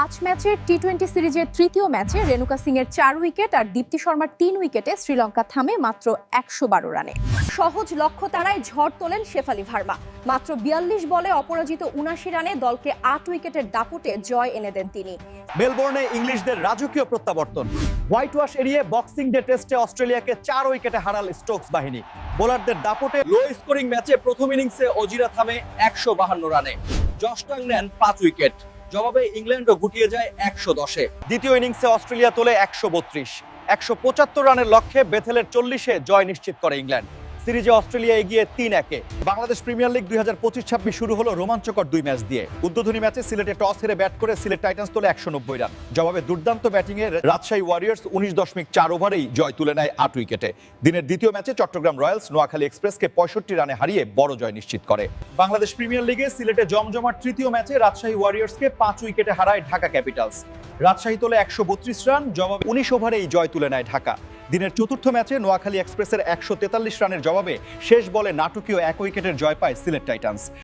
পাঁচ ম্যাচের T twenty সিরিজের তৃতীয় ম্যাচে রেণুকা সিং এর চার উইকেট আর দীপ্তি শর্মার তিন উইকেটে শ্রীলঙ্কা থামে মাত্র একশো বারো রানে। সহজ লক্ষ্য তারায় ঝড় তোলেন শেফালি ভার্মা। মাত্র বিয়াল্লিশ বলে অপরাজিত উনাশি রানে দলকে আট উইকেটের দাপুটে জয় এনে দেন তিনি। মেলবোর্নে ইংলিশদের রাজকীয় প্রত্যাবর্তন। হোয়াইট ওয়াশ এড়িয়ে বক্সিং ডে টেস্টে অস্ট্রেলিয়াকে চার উইকেটে হারাল স্টোকস বাহিনী। বোলারদের দাপটে লো স্কোরিং ম্যাচে প্রথম ইনিংসে অজিরা থামে একশো বাহান্ন রানে। জস্টাং নেন পাঁচ উইকেট। জবাবে ইংল্যান্ডও গুটিয়ে যায় একশো দশে। দ্বিতীয় ইনিংসে অস্ট্রেলিয়া তোলে একশো বত্রিশ। একশো পঁচাত্তর রানের লক্ষ্যে বেথেলের চল্লিশে জয় নিশ্চিত করে ইংল্যান্ড। সিরিজে অস্ট্রেলিয়া এগিয়ে তিন একে। বাংলাদেশ প্রিমিয়ার লিগ দুই হাজার পঁচিশ ছাব্বিশ শুরু হলো রোমাঞ্চকর দুই ম্যাচ দিয়ে। উদ্বোধনী ম্যাচে সিলেটে টস হেরে ব্যাট করে সিলেট টাইটান্স তোলে একশো নব্বই রান। জবাবে দুর্দান্ত ব্যাটিংয়ে রাজশাহী ওয়ারিয়ার্স উনিশ দশমিক চার ওভারেই জয় তুলে নেয় আট উইকেটে। দিনের দ্বিতীয় ম্যাচে চট্টগ্রাম রয়্যালস নোয়াখালী এক্সপ্রেসকে পঁয়ষট্টি রানে হারিয়ে বড় জয় নিশ্চিত করে। বাংলাদেশ প্রিমিয়ার লিগে সিলেটে জমজমাট তৃতীয় ম্যাচে রাজশাহী ওয়ারিয়ার্সকে পাঁচ উইকেটে হারায় ঢাকা ক্যাপিটালস। রাজশাহী তোলে একশো বত্রিশ রান, জবাবে উনিশ ওভারেই জয় তুলে নেয় ঢাকা। দিনের চতুর্থ ম্যাচে নোয়াখালী এক্সপ্রেসের একশো তেতাল্লিশ রানের জবাবে শেষ বলে নাটকীয় এক উইকেটের জয় পায় সিলেট টাইটান্স।